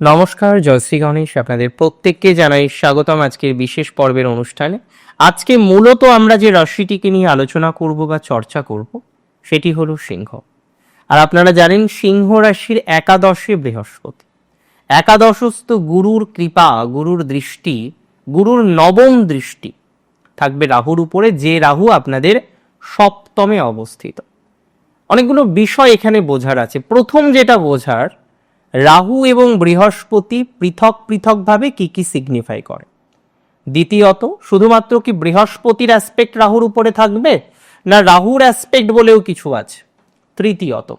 নমস্কার, জয়শ্রী গণেশ আপনাদের প্রত্যেককে জানাই স্বাগতম আজকের বিশেষ পর্বের অনুষ্ঠানে। আজকে মূলত আমরা যে রাশিটিকে নিয়ে আলোচনা করব বা চর্চা করব, সেটি হলো সিংহ। আর আপনারা জানেন, সিংহ রাশির একাদশে বৃহস্পতি। একাদশস্থ গুরুর কৃপা, গুরুর দৃষ্টি, গুরুর নবম দৃষ্টি থাকবে রাহুর উপরে, যে রাহু আপনাদের সপ্তমে অবস্থিত। অনেকগুলো বিষয় এখানে বোঝার আছে। প্রথম যেটা বোঝার রাহু এবং বৃহস্পতি পৃথক পৃথকভাবে কি কি সিগনিফাই করে? দ্বিতীয়ত, শুধুমাত্র কি বৃহস্পতির অ্যাসপেক্ট রাহুর উপরে থাকবে, না রাহুর অ্যাসপেক্ট বলেও কিছু আছে? তৃতীয়ত,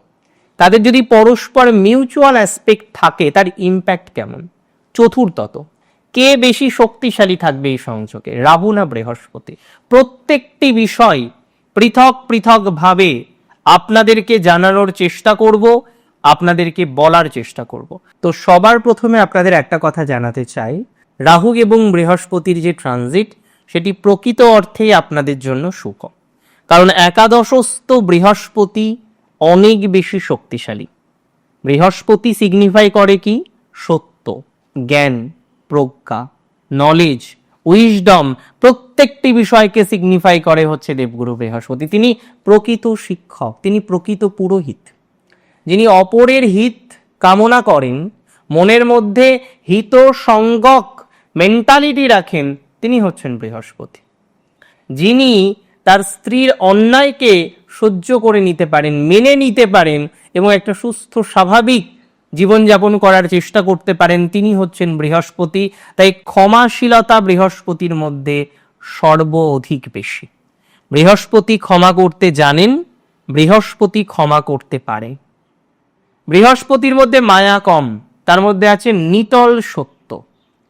তাদের যদি পরস্পর মিউচুয়াল অ্যাসপেক্ট থাকে, তার ইম্প্যাক্ট কেমন? চতুর্থত, কে বেশি শক্তিশালী থাকবে এই সংযোগে, রাহু না বৃহস্পতি? প্রত্যেকটি বিষয় পৃথক পৃথকভাবে আপনাদেরকে জানানোর চেষ্টা করব আপনাদেরকে বলার চেষ্টা করব। তো সবার প্রথমে আপনাদের একটা কথা জানাতে চাই। রাহু এবং বৃহস্পতির যে ট্রানজিট, সেটি প্রকৃত অর্থেই আপনাদের জন্য সুখম কারণ একাদশস্থ বৃহস্পতি অনেক বেশি শক্তিশালী। বৃহস্পতি সিগনিফাই করে কি? সত্য, জ্ঞান, প্রজ্ঞা নলেজ উইজডম প্রত্যেকটি বিষয়কে সিগনিফাই করে হচ্ছে দেবগুরু বৃহস্পতি। তিনি প্রকৃত শিক্ষক, তিনি প্রকৃত পুরোহিত। যিনি অপরের হিত কামনা করেন, মনের মধ্যে হিত সঙ্গক মেন্টালিটি রাখেন, তিনি হচ্ছেন বৃহস্পতি। যিনি তার স্ত্রীর অন্যায়কে সহ্য করে নিতে পারেন, মেনে নিতে পারেন এবং একটা সুস্থ, স্বাভাবিক জীবনযাপন করার চেষ্টা করতে পারেন, তিনি হচ্ছেন বৃহস্পতি। তাই ক্ষমাশীলতা বৃহস্পতির মধ্যে সর্ব অধিক বেশি। বৃহস্পতি ক্ষমা করতে জানেন, বৃহস্পতি ক্ষমা করতে পারে। বৃহস্পতির মধ্যে মায়া কম, তার মধ্যে আছে নিতল সত্য।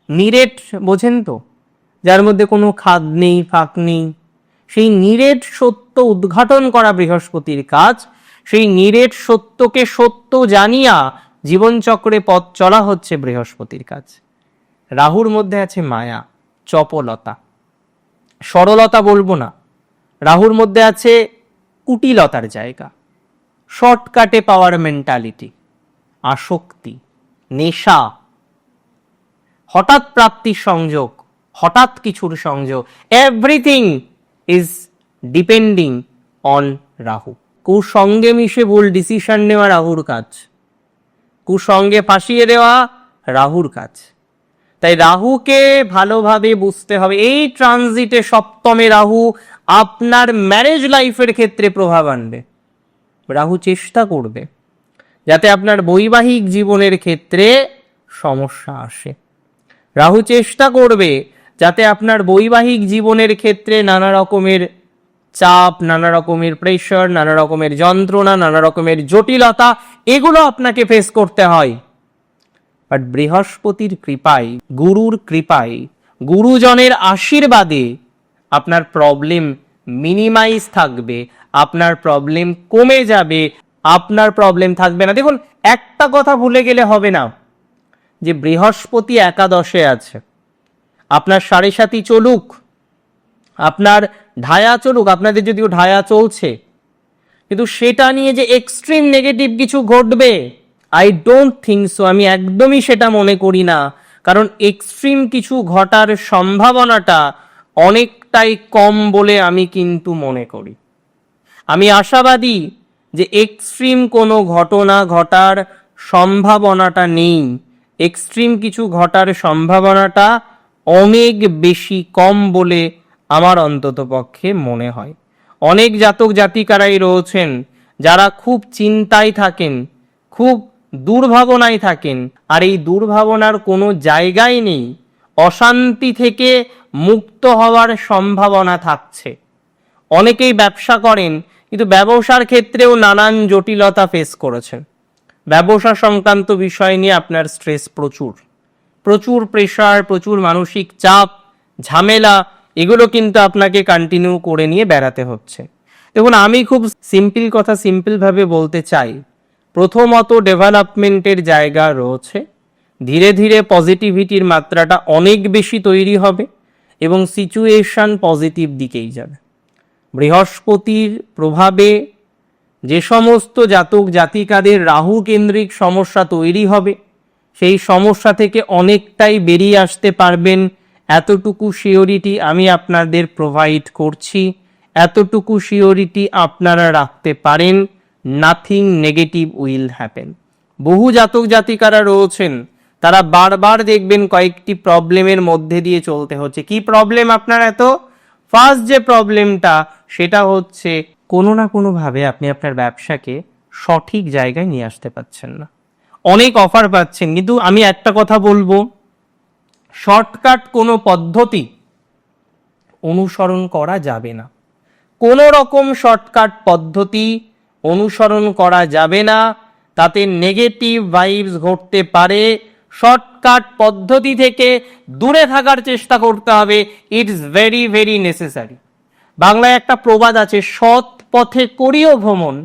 নিরেট বোঝেন তো? যার মধ্যে কোনো খাদ নেই, ফাঁক নেই। সেই নিরেট সত্য উদ্ঘাটন করা বৃহস্পতির কাজ, সেই নিরেট সত্যকে সত্য জানিয়া জীবনচক্রে পথ চলা হচ্ছে বৃহস্পতির কাজ। রাহুর মধ্যে আছে মায়া, চপলতা। সরলতা বলব না, রাহুর মধ্যে আছে কুটিলতার জায়গা। শর্টকাটে পাওয়ার মেন্টালিটি আসক্তি, নেশা। হঠাৎ প্রাপ্তির সংযোগ, হঠাৎ কিছুর সংযোগ everything is depending on Rahu. কুসঙ্গে মিশে ভুল ডিসিশন নেওয়া রাহুর কাজ। কুসঙ্গে ফাঁসিয়ে দেওয়া রাহুর কাজ। তাই রাহুকে ভালোভাবে বুঝতে হবে, এই ট্রানজিটে সপ্তমে রাহু আপনার ম্যারেজ লাইফের ক্ষেত্রে প্রভাব আনবে। রাহু চেষ্টা করবে, যাতে আপনার বৈবাহিক জীবনের ক্ষেত্রে সমস্যা আসে। রাহু চেষ্টা করবে যাতে আপনার বৈবাহিক জীবনের ক্ষেত্রে নানা রকমের চাপ, নানা রকমের প্রেশার নানা রকমের যন্ত্রণা, নানা রকমের জটিলতা, এগুলো আপনাকে ফেস করতে হয়। বাট বৃহস্পতির কৃপায়, গুরুর কৃপায়, গুরুজনের আশীর্বাদে আপনার প্রবলেম মিনিমাইজ থাকবে, আপনার প্রবলেম কমে যাবে, আপনার প্রবলেম থাকবে না। দেখুন, একটা কথা ভুলে গেলে হবে না, যে বৃহস্পতি একাদশে আছে, আপনার সাড়ে সাথী চলুক, আপনার ঢায়া চলুক, আপনাদের যদিও ঢায়া চলছে, কিন্তু সেটা নিয়ে যে এক্সট্রিম নেগেটিভ কিছু ঘটবে আই ডোন্ট থিঙ্ক সো আমি একদমই সেটা মনে করি না, কারণ এক্সট্রিম কিছু ঘটার সম্ভাবনাটা অনেকটাই কম বলে আমি কিন্তু মনে করি। আমি আশাবাদী যে এক্সট্রিম কোনো ঘটনা ঘটার সম্ভাবনাটা নেই। এক্সট্রিম কিছু ঘটার সম্ভাবনাটা অনেক বেশি কম বলে আমার অন্তত পক্ষে মনে হয়। অনেক জাতক জাতিকারাই রয়েছেন যারা খুব চিন্তায় থাকেন, খুব দুর্ভাবনায় থাকেন। আর এই দুর্ভাবনার কোনো জায়গাই নেই। অশান্তি থেকে মুক্ত হওয়ার সম্ভাবনা থাকছে। অনেকেই ব্যবসা করেন, কিন্তু ব্যবসার ক্ষেত্রেও নানান জটিলতা ফেস করেছেন। ব্যবসা সংক্রান্ত বিষয় নিয়ে আপনার স্ট্রেস প্রচুর। প্রচুর প্রেশার প্রচুর মানসিক চাপ, ঝামেলা, এগুলো কিন্তু আপনাকে কন্টিনিউ করে নিয়ে বেড়াতে হচ্ছে। দেখুন, আমি খুব সিম্পল কথা সিম্পলভাবে বলতে চাই। প্রথমত ডেভেলপমেন্টের জায়গা রয়েছে। ধীরে ধীরে পজিটিভিটির মাত্রাটা অনেক বেশি তৈরি হবে। এবং সিচুয়েশন পজিটিভ দিকেই যাবে। বৃহস্পতির প্রভাবে যে সমস্ত জাতক জাতিকাদের রাহু কেন্দ্রিক সমস্যা তৈরি হবে, সেই সমস্যা থেকে অনেকটাই বেরিয়ে আসতে পারবেন। এতটুকু শিওরিটি আমি আপনাদের প্রোভাইড করছি। এতটুকু শিওরিটি আপনারা রাখতে পারেন। নাথিং নেগেটিভ উইল হ্যাপেন বহু জাতক জাতিকারা রয়েছেন তারা বারবার দেখবেন কয়েকটি প্রবলেমের মধ্যে দিয়ে চলতে হচ্ছে। কি প্রবলেম আপনার এত? ফার্স্ট যে প্রবলেমটা, সেটা হচ্ছে কোনো না কোনোভাবে আপনি আপনার ব্যবসাকে সঠিক জায়গায় নিয়ে আসতে পারছেন না। অনেক অফার পাচ্ছেন, কিন্তু আমি একটা কথা বলব। শর্টকাট কোনো পদ্ধতি অনুসরণ করা যাবে না। কোনো রকম শর্টকাট পদ্ধতি অনুসরণ করা যাবে না। তাতে নেগেটিভ ভাইবস ঘটতে পারে। শর্টকাট পদ্ধতি থেকে দূরে থাকার চেষ্টা করতে হবে। ইটস ভেরি ভেরি নেসেসারি বাংলায় একটা প্রবাদ আছে, সৎ পথে করিও ভ্রমণ,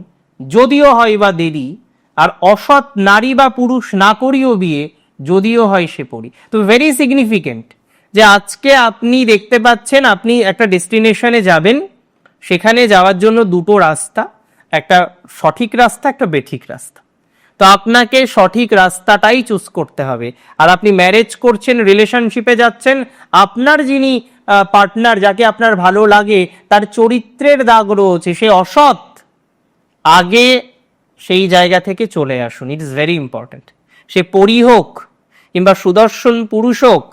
যদিও হয় বা দেরি, আর অসৎ নারী বা পুরুষ না করিও বিয়ে, যদিও হয় সে পড়ি তো ভেরি সিগনিফিকেন্ট যে আজকে আপনি দেখতে পাচ্ছেন, আপনি একটা ডেস্টিনেশনে যাবেন, সেখানে যাওয়ার জন্য দুটো রাস্তা, একটা সঠিক রাস্তা, একটা বেঠিক রাস্তা। তো আপনাকে সঠিক রাস্তাটাই চুজ করতে হবে। আর আপনি ম্যারেজ করছেন রিলেশনশিপে যাচ্ছেন, আপনার যিনি পার্টনার যাকে আপনার ভালো লাগে, তার চরিত্রের দাগ রয়েছে, সে অসৎ, আগে সেই জায়গা থেকে চলে আসুন। ইট ইস ভেরি ইম্পর্ট্যান্ট সে পরি হোক কিংবা সুদর্শন পুরুষ হোক,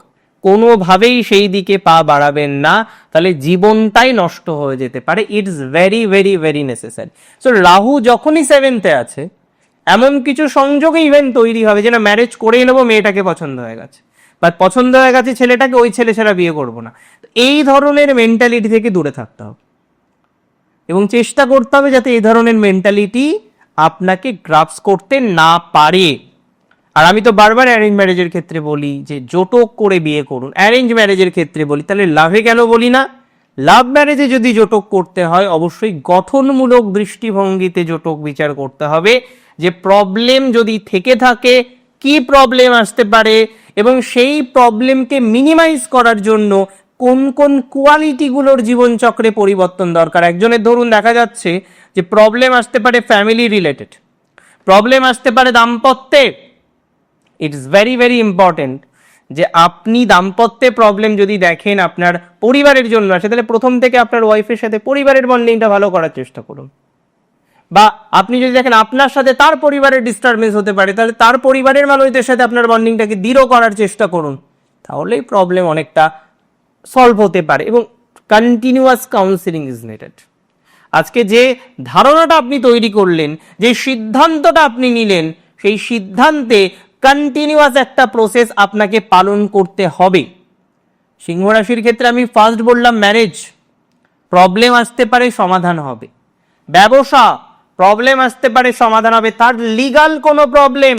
কোনোভাবেই সেই দিকে পা বাড়াবেন না, তাহলে জীবনটাই নষ্ট হয়ে যেতে পারে। It's very very very necessary so Rahu যখনই সেভেন্থে আছে এমন কিছু সংযোগে ইভেন্ট তৈরি হবে যে না ম্যারেজ করেই নেব, মেয়েটাকে পছন্দ হয়ে গেছে। বা পছন্দ হয়ে গেছে ছেলেটাকে, ওই ছেলে ছাড়া বিয়ে করব না। এই ধরনের মেন্টালিটি থেকে দূরে থাকতে হবে। এবং চেষ্টা করতে হবে যাতে এই ধরনের মেন্টালিটি আপনাকে গ্রাফস করতে না পারে। আর আমি তো বারবার অ্যারেঞ্জ ম্যারেজের ক্ষেত্রে বলি যে, জোটক করে বিয়ে করুন। অ্যারেঞ্জ ম্যারেজের ক্ষেত্রে বলি, তাহলে লাভে কেন বলি না? লাভ ম্যারেজে যদি জোটক করতে হয়, অবশ্যই গঠনমূলক দৃষ্টিভঙ্গিতে জোটক বিচার করতে হবে। যে প্রবলেম যদি থেকে থাকে, কি প্রবলেম আসতে পারে এবং সেই প্রবলেমকে মিনিমাইজ করার জন্য কোন কোন কোয়ালিটিগুলোর জীবনচক্রে পরিবর্তন দরকার? একজনের ধরুন দেখা যাচ্ছে যে প্রবলেম আসতে পারে ফ্যামিলি রিলেটেড প্রবলেম আসতে পারে দাম্পত্যে। ইটস ভেরি ভেরি ইম্পর্টেন্ট যে আপনি দাম্পত্যে প্রবলেম যদি দেখেন আপনার পরিবারের জন্য, আসে তাহলে প্রথম থেকে আপনার ওয়াইফের সাথে পরিবারের বন্ডিংটা ভালো করার চেষ্টা করুন। বা আপনি যদি দেখেন আপনার সাথে তার পরিবারের ডিস্টারবেন্স হতে পারে, তাহলে তার পরিবারের মানুষদের সাথে আপনার বন্ডিংটাকে দৃঢ় করার চেষ্টা করুন। তাহলেই প্রবলেম অনেকটা সলভ হতে পারে এবং কন্টিনিউয়াস কাউন্সিলিং ইজ নেটেড আজকে যে ধারণাটা আপনি তৈরি করলেন, যে সিদ্ধান্তটা আপনি নিলেন, সেই সিদ্ধান্তে কন্টিনিউয়াস একটা প্রসেস আপনাকে পালন করতে হবে। সিংহ রাশির ক্ষেত্রে আমি ফার্স্ট বললাম ম্যারেজ প্রবলেম আসতে পারে, সমাধান হবে। ব্যবসা প্রবলেম আসতে পারে সমাধান হবে। তার লিগাল কোনো প্রবলেম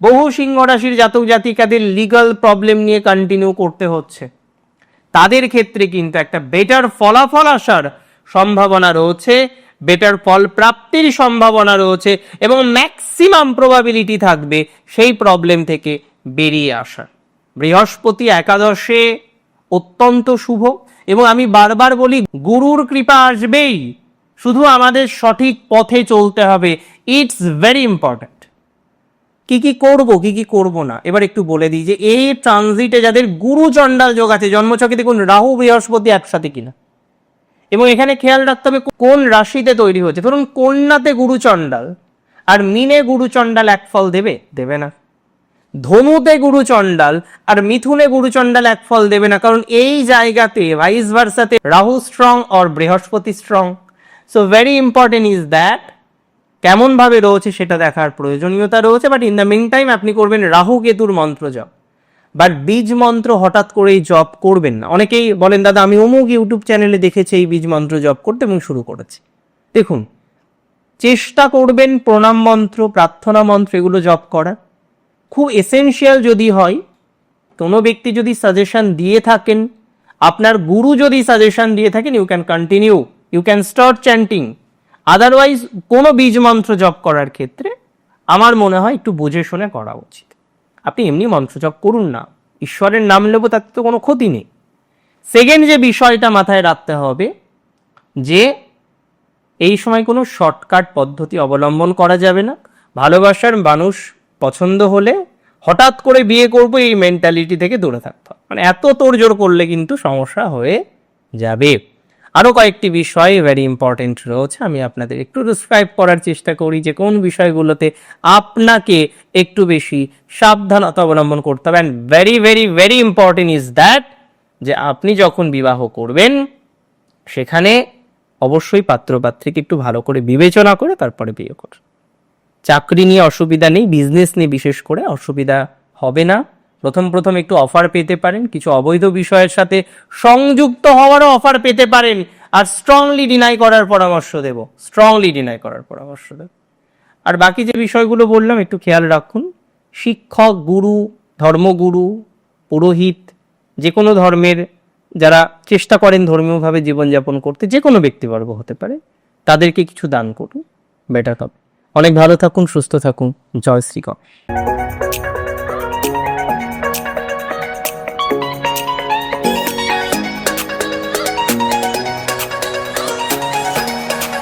বহু সিংহ রাশির জাতক জাতিকাদের লিগাল প্রবলেম নিয়ে কন্টিনিউ করতে হচ্ছে। তাদের ক্ষেত্রে কিন্তু একটা বেটার ফলাফল আসার সম্ভাবনা রয়েছে বেটার ফল প্রাপ্তির সম্ভাবনা রয়েছে এবং ম্যাক্সিমাম প্রবাবিলিটি থাকবে সেই প্রবলেম থেকে বেরিয়ে আসার। বৃহস্পতি একাদশে অত্যন্ত শুভ এবং আমি বারবার বলি, গুরুর কৃপা আসবেই। শুধু আমাদের সঠিক পথে চলতে হবে। ইটস ভেরি ইম্পর্ট্যান্ট কি কি করব, কি কি করব না? এবার একটু বলে দিই যে এই ট্রানজিটে যাদের গুরু চণ্ডাল যোগ আছে, জন্মছকে দেখুন রাহু, বৃহস্পতি একসাথে কিনা। এবং এখানে খেয়াল রাখতে হবে কোন রাশিতে তৈরি হচ্ছে। ধরুন কন্যাতে গুরু চণ্ডাল, আর মিনে গুরু চণ্ডাল এক ফল দেবে? দেবে না। ধনুতে গুরু চণ্ডাল, আর মিথুনে গুরু চণ্ডাল এক ফল দেবে না। কারণ এই জায়গাতে vice ভার্সাতে Rahu strong or Brihaspati strong so very important is that কেমন ভাবে রয়েছে সেটা দেখার প্রয়োজনীয়তা রয়েছে but in the mean time আপনি করবেন রাহু কেতুর মন্ত্র জপ। বাট বীজ মন্ত্র হঠাৎ করেই জপ করবেন না। অনেকেই বলেন, দাদা, আমি অমুক ইউটিউব চ্যানেলে দেখেছি এই বীজ মন্ত্র জপ করতে এবং শুরু করেছি। দেখুন, চেষ্টা করবেন প্রণাম মন্ত্র, প্রার্থনা মন্ত্র এগুলো জপ করার খুব এসেনশিয়াল যদি হয়, কোনো ব্যক্তি যদি সাজেশন দিয়ে থাকেন, আপনার গুরু যদি সাজেশন দিয়ে থাকেন you can continue you can start chanting otherwise কোনো বীজ মন্ত্র জপ করার ক্ষেত্রে আমার মনে হয় একটু বুঝে শুনে করা উচিত। আপনি এমনি মন্ত্র জপ করুন না। ঈশ্বরের নাম নেব, তাতে তো কোনো ক্ষতি নেই। সেকেন্ড যে বিষয়টা মাথায় রাখতে হবে, যে এই সময় কোনো শর্টকাট পদ্ধতি অবলম্বন করা যাবে না। ভালোবাসার মানুষ পছন্দ হলে হঠাৎ করে বিয়ে করব, এই মেন্টালিটি থেকে দূরে থাকতে হবে। মানে এত তোড়জোড় করলে কিন্তু সমস্যা হয়ে যাবে। আরও কয়েকটি বিষয় ভেরি ইম্পর্টেন্ট রয়েছে, আমি আপনাদের একটু ডিসক্রাইব করার চেষ্টা করি যে কোন বিষয়গুলোতে আপনাকে একটু বেশি সাবধানতা অবলম্বন করতে হবে। And very very very important is that যে আপনি যখন বিবাহ করবেন, সেখানে অবশ্যই পাত্রপাত্রীকে একটু ভালো করে বিবেচনা করে তারপরে বিয়ে কর চাকরি নিয়ে অসুবিধা নেই বিজনেস নিয়ে বিশেষ করে অসুবিধা হবে না। প্রথম প্রথম একটু অফার পেতে পারেন, কিছু অবৈধ বিষয়ের সাথে সংযুক্ত হওয়ারও অফার পেতে পারেন, আর স্ট্রংলি ডিনাই করার পরামর্শ দেব। স্ট্রংলি ডিনাই করার পরামর্শ দেব। আর বাকি যে বিষয়গুলো বললাম, একটু খেয়াল রাখুন, শিক্ষক, গুরু, ধর্মগুরু, পুরোহিত যে কোনো ধর্মের যারা চেষ্টা করেন ধর্মীয়ভাবে জীবনযাপন করতে যে কোনো ব্যক্তিবর্গ হতে পারে, তাদেরকে কিছু দান করুন বেটার হবে। অনেক ভালো থাকুন, সুস্থ থাকুন। জয় শ্রীকর